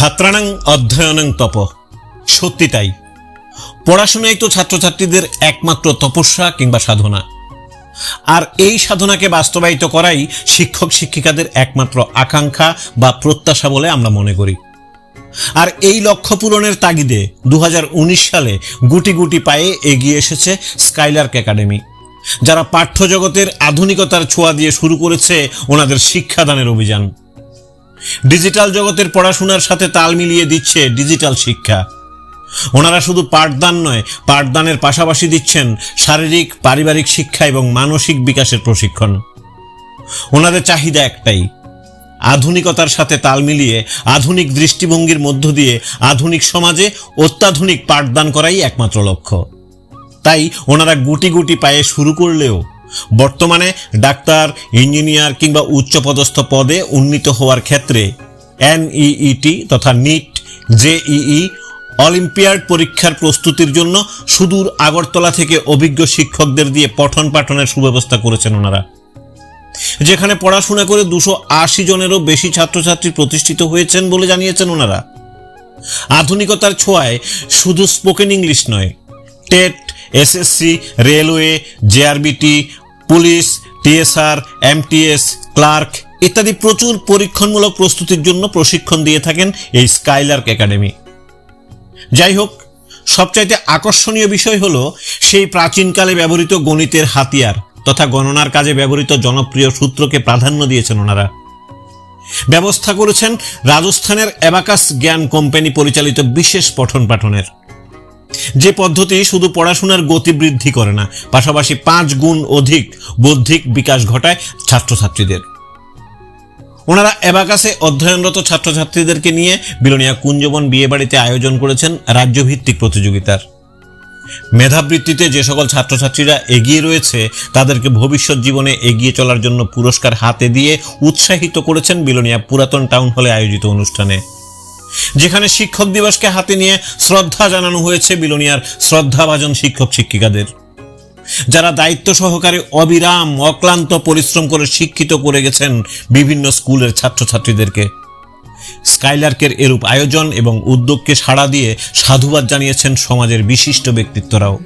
ছাত্রানাং অধ্যয়নং তপ। সত্যি তাই। পড়াশোনাই তো ছাত্রছাত্রীদের একমাত্র তপস্যা কিংবা সাধনা। আর এই সাধনাকে বাস্তবায়িত করাই শিক্ষক শিক্ষিকাদের একমাত্র আকাঙ্ক্ষা বা প্রত্যাশা বলে আমরা মনে করি। আর এই লক্ষ্য পূরণের তাগিদে দু হাজার উনিশ সালে গুটি গুটি পায়ে এগিয়ে এসেছে স্কাইলার্ক একাডেমি, যারা পাঠ্যজগতের আধুনিকতার ছোঁয়া দিয়ে শুরু করেছে ওনাদের শিক্ষাদানের অভিযান। ডিজিটাল জগতের পড়াশোনার সাথে তাল মিলিয়ে দিচ্ছে ডিজিটাল শিক্ষা। ওনারা শুধু পাঠদান নয়, পাঠদানের পাশাপাশি দিচ্ছেন শারীরিক, পারিবারিক শিক্ষা এবং মানসিক বিকাশের প্রশিক্ষণ। ওনাদের চাহিদা একটাই, আধুনিকতার সাথে তাল মিলিয়ে আধুনিক দৃষ্টিভঙ্গির মধ্য দিয়ে আধুনিক সমাজে অত্যাধুনিক পাঠদান করাই একমাত্র লক্ষ্য। তাই ওনারা গুটি গুটি পায়ে শুরু করলেও বর্তমানে ডাক্তার, ইঞ্জিনিয়ার কিংবা উচ্চপদস্থ পদে উন্নীত হওয়ার ক্ষেত্রে এনইইটি তথা নিট জেইই অলিম্পিয়াড পরীক্ষার প্রস্তুতির জন্য সুদূর আগরতলা থেকে অভিজ্ঞ শিক্ষকদের দিয়ে পঠন পাঠনের সুব্যবস্থা করেছেন ওনারা। যেখানে পড়াশোনা করে দুশো আশি জনেরও বেশি ছাত্রছাত্রী প্রতিষ্ঠিত হয়েছেন বলে জানিয়েছেন ওনারা। আধুনিকতার ছোঁয়ায় শুধু স্পোকেন ইংলিশ নয়, TET SSC railway JRBT police, TSR, MTS, clerk ইত্যাদি প্রচুর পরীক্ষণমূলক প্রস্তুতির জন্য প্রশিক্ষণ দিয়ে থাকেন এই স্কাইলার্ক একাডেমি। যাই হোক, সবচাইতে আকর্ষণীয় বিষয় হল সেই প্রাচীনকালে ব্যবহৃত গণিতের হাতিয়ার তথা গণনার কাজে ব্যবহৃত জনপ্রিয় সূত্রকে প্রাধান্য দিয়েছেন ওনারা। ব্যবস্থা করেছেন রাজস্থানের অ্যাবাকাস জ্ঞান কোম্পানি পরিচালিত বিশেষ পঠন পাঠনের। যে পদ্ধতি শুধু পড়াশোনার গতি বৃদ্ধি করে না, পাশাপাশি পাঁচ গুণ অধিক বৌদ্ধিক বিকাশ ঘটায় ছাত্রছাত্রীদের। ওনারা অ্যাবাকাসে অধ্যয়নরত ছাত্রছাত্রীদেরকে নিয়ে বিলোনিয়া কুঞ্জবন বিয়েবাড়িতে আয়োজন করেছেন রাজ্যভিত্তিক প্রতিযোগিতার। মেধাবৃত্তিতে যে সকল ছাত্রছাত্রীরা এগিয়ে রয়েছে, তাদেরকে ভবিষ্যৎ জীবনে এগিয়ে চলার জন্য পুরস্কার হাতে দিয়ে উৎসাহিত করেছেন বিলোনিয়া পুরাতন টাউন হলে আয়োজিত অনুষ্ঠানে। যেখানে শিক্ষক দিবসকে হাতে নিয়ে শ্রদ্ধা জানানো হয়েছে বিলোনিয়ার শ্রদ্ধাভাজন শিক্ষক শিক্ষিকাদের। যারা দায়িত্ব সহকারে অবিরাম অক্লান্ত পরিশ্রম করে শিক্ষিত করে গেছেন বিভিন্ন স্কুলের ছাত্রছাত্রীদেরকে। স্কাইলার্কের এরূপ আয়োজন এবং উদ্যোগকে সাড়া দিয়ে সাধুবাদ জানিয়েছেন সমাজের বিশিষ্ট ব্যক্তিত্বরাও।